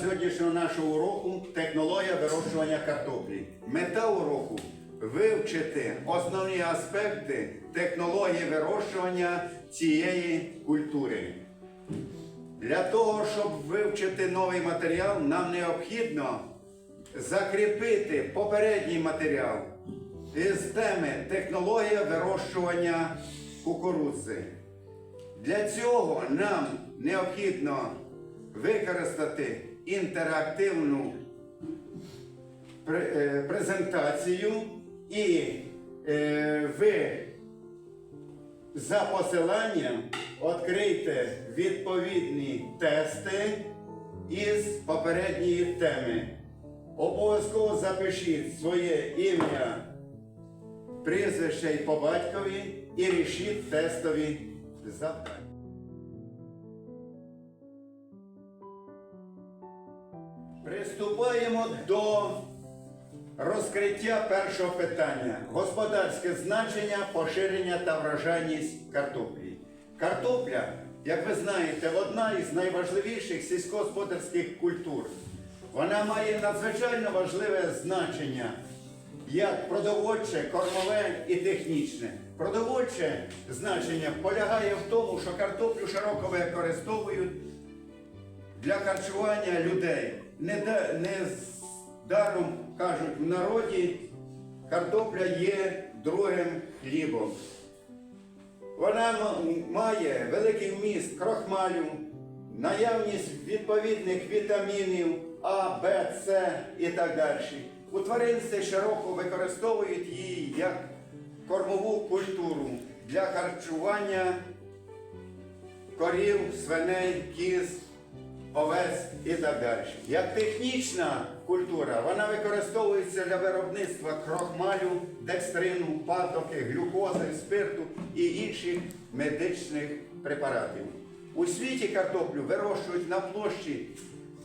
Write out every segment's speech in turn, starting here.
сьогоднішнього нашого уроку технологія вирощування картоплі. Мета уроку вивчити основні аспекти технології вирощування цієї культури. Для того, щоб вивчити новий матеріал, нам необхідно закріпити попередній матеріал із теми технологія вирощування кукурудзи. Для цього нам необхідно використати інтерактивну е, презентацію і е, ви за посиланням відкрийте відповідні тести із попередньої теми. Обов'язково запишіть своє ім'я, прізвище і по батькові і рішіть тестові завдання. Приступаємо до розкриття першого питання. Господарське значення, поширення та врожайність картоплі. Картопля, як ви знаєте, одна із найважливіших сільськогосподарських культур. Вона має надзвичайно важливе значення як продовольче, кормове і технічне. Продовольче значення полягає в тому, що картоплю широко використовують для харчування людей. Не, не даром кажуть в народі, картопля є другим хлібом. Вона має великий вміст крохмалю, наявність відповідних вітамінів А, Б, С і так далі. У тваринстві широко використовують її як кормову культуру для харчування корів, свиней, кіз, овець і так далі. Як технічна культура, вона використовується для виробництва крохмалю, декстрину, патоки, глюкози, спирту і інших медичних препаратів. У світі картоплю вирощують на площі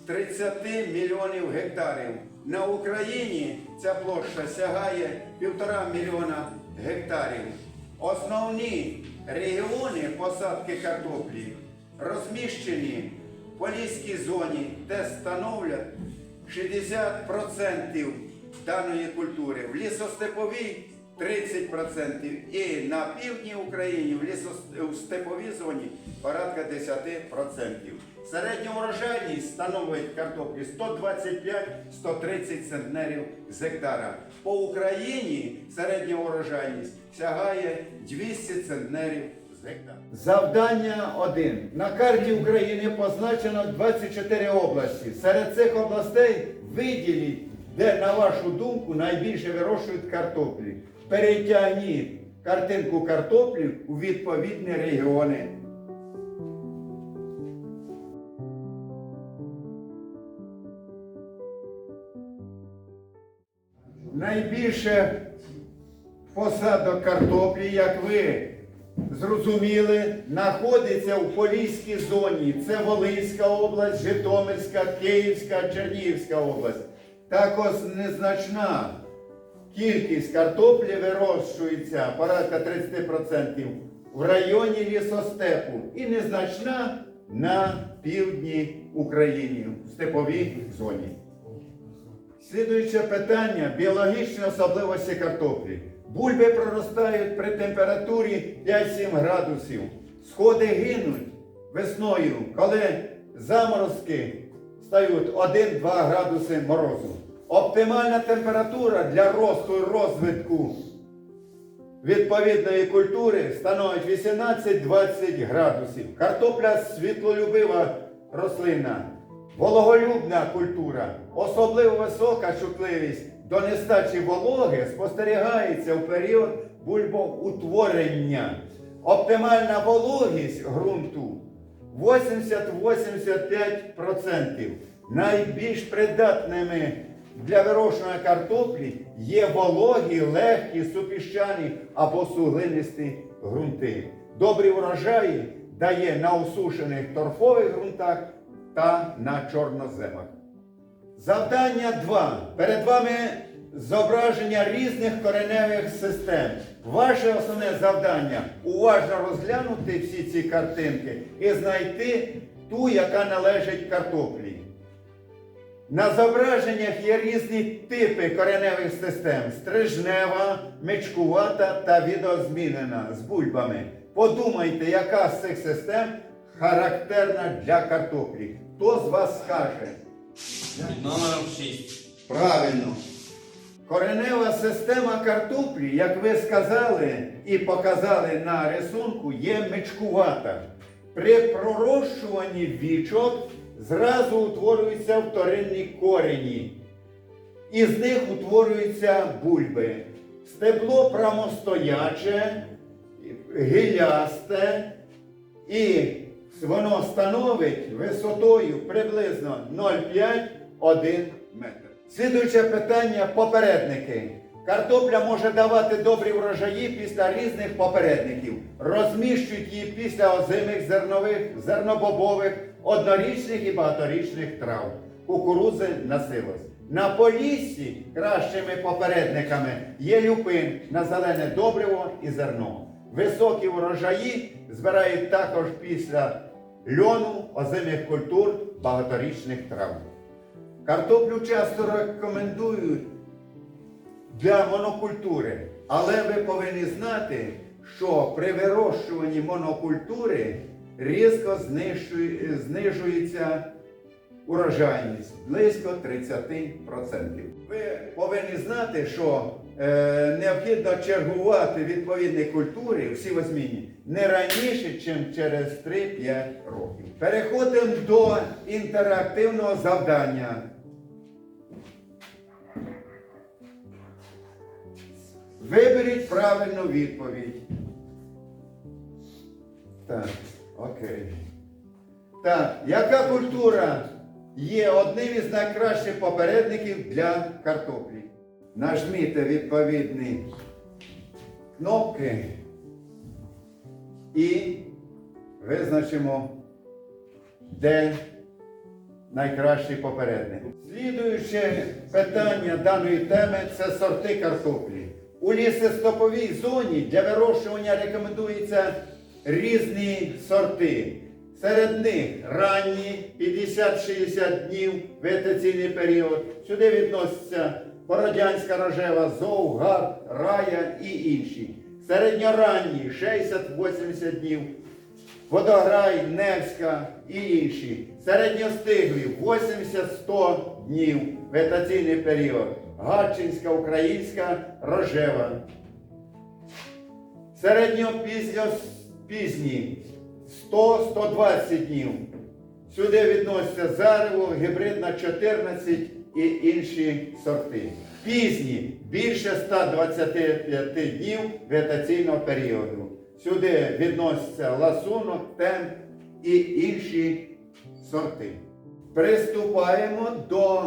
30 мільйонів гектарів. На Україні ця площа сягає півтора мільйона гектарів. Основні регіони посадки картоплі розміщені Поліській зоні, де становлять 60% даної культури, в лісостеповій 30% і на півдні України в лісостеповій зоні порядка 10%. Середня урожайність становить картоплі 125-130 центнерів з гектара. По Україні середня урожайність сягає 200 центнерів. Завдання 1. На карті України позначено 24 області. Серед цих областей виділіть, де, на вашу думку, найбільше вирощують картоплі. Перетягніть картинку картоплі у відповідні регіони. Найбільше посадок картоплі, як ви зрозуміли, знаходиться у Поліській зоні. Це Волинська область, Житомирська, Київська, Чернігівська область. Також незначна кількість картоплі вирощується порядка 30% в районі лісостепу і незначна на півдні України, в степовій зоні. Слідуюче питання біологічні особливості картоплі. Бульби проростають при температурі 5-7 градусів. Сходи гинуть весною, коли заморозки стають 1-2 градуси морозу. Оптимальна температура для росту і розвитку відповідної культури становить 18-20 градусів. Картопля світлолюбива рослина, вологолюбна культура, особливо висока чутливість до нестачі вологи спостерігається в період бульбоутворення. Оптимальна вологість ґрунту 80-85%. Найбільш придатними для вирощування картоплі є вологі, легкі, супіщані або суглинисті ґрунти. Добрі врожаї дає на усушених торфових ґрунтах та на чорноземах. Завдання 2. Перед вами зображення різних кореневих систем. Ваше основне завдання уважно розглянути всі ці картинки і знайти ту, яка належить картоплі. На зображеннях є різні типи кореневих систем: стрижнева, мечкувата та відозмінена з бульбами. Подумайте, яка з цих систем характерна для картоплі. Хто з вас скаже? Під номером 6. Правильно. Коренева система картоплі, як ви сказали і показали на рисунку, є мечкувата. При пророщуванні вічок зразу утворюються вторинні корені. Із них утворюються бульби. Стебло прямостояче, гілясте, і воно становить висотою приблизно 0,5-1 метр. Слідуюче питання попередники. Картопля може давати добрі врожаї після різних попередників. Розміщують її після озимих зернових, зернобобових, однорічних і багаторічних трав. Кукурузи насилось. На поліссі кращими попередниками є люпин на зелене добриво і зерно. Високі врожаї збирають також після льону, озимих культур, багаторічних трав. Картоплю часто рекомендують для монокультури, але ви повинні знати, що при вирощуванні монокультури різко знижується урожайність близько 30%. Ви повинні знати, що е, необхідно чергувати відповідні культури всі возмінні не раніше, ніж через 3-5 років. Переходимо до інтерактивного завдання. Виберіть правильну відповідь. Так, окей. Так, яка культура є одним із найкращих попередників для картоплі? Нажміть відповідні кнопки і визначимо, де найкращий попередник. Слідуюче питання даної теми це сорти картоплі. У лісостоповій зоні для вирощування рекомендуються різні сорти. Серед них ранні 50-60 днів вегетаційний період. Сюди відносяться Бородянська рожева, Зоугар, Рая і інші. Середньоранні 60-80 днів. Водограй, Невська і інші. Середньостиглі 80-100 днів вегетаційний період. Гатчинська, українська, рожева. Середньопізні 100-120 днів. Сюди відносяться зарево, гібридна 14 і інші сорти. Пізні більше 125 днів вегетаційного періоду. Сюди відносяться ласунок, темп і інші сорти. Приступаємо до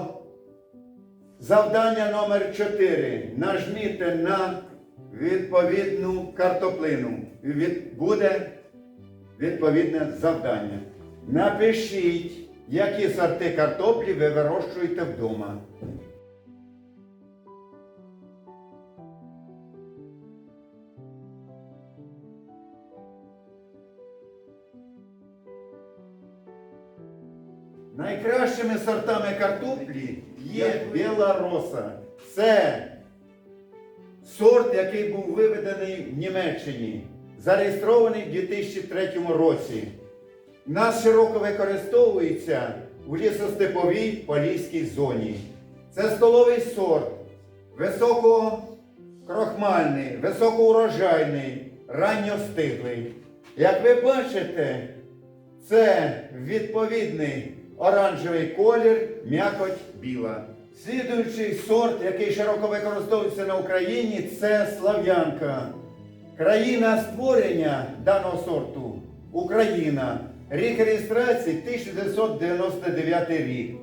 завдання номер 4. Нажміть на відповідну картоплину. Буде відповідне завдання. Напишіть, які сорти картоплі ви вирощуєте вдома. Найкращими сортами картоплі є біла роса. Це сорт, який був виведений в Німеччині, зареєстрований в 2003 році. Нас широко використовується в лісостеповій поліській зоні. Це столовий сорт, висококрохмальний, високоурожайний, ранньостиглий. Як ви бачите, це відповідний оранжевий колір, м'якоть біла. Слідуючий сорт, який широко використовується на Україні, це слав'янка. Країна створення даного сорту Україна. Рік реєстрації 1999 рік.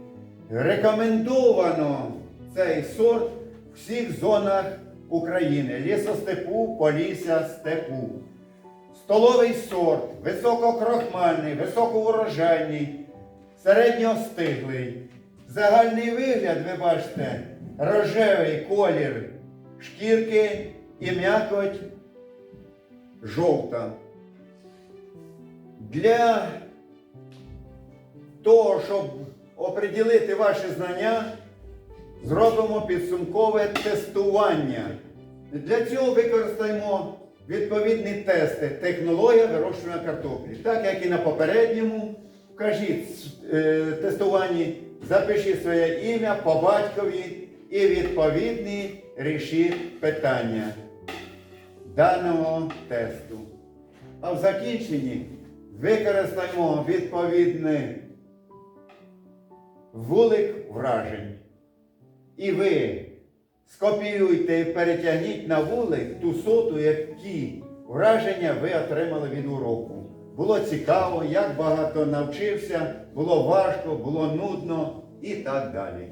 Рекомендовано цей сорт в всіх зонах України. Лісостепу, полісся, степу. Столовий сорт, висококрохмальний, високоурожайний, середньостиглий. Загальний вигляд, ви бачите, рожевий колір шкірки і м'якоть жовта. Для того, щоб оприділити ваші знання, зробимо підсумкове тестування. Для цього використаємо відповідні тести технологія вирощування картоплі. Так як і на попередньому, вкажіть е, тестуванні, запишіть своє ім'я по батькові і відповідні рішіть питання даного тесту. А в закінченні використаємо відповідний вулик вражень. І ви скопіюйте і перетягніть на вулик ту соту, які враження ви отримали від уроку. Було цікаво, як багато навчився, було важко, було нудно і так далі.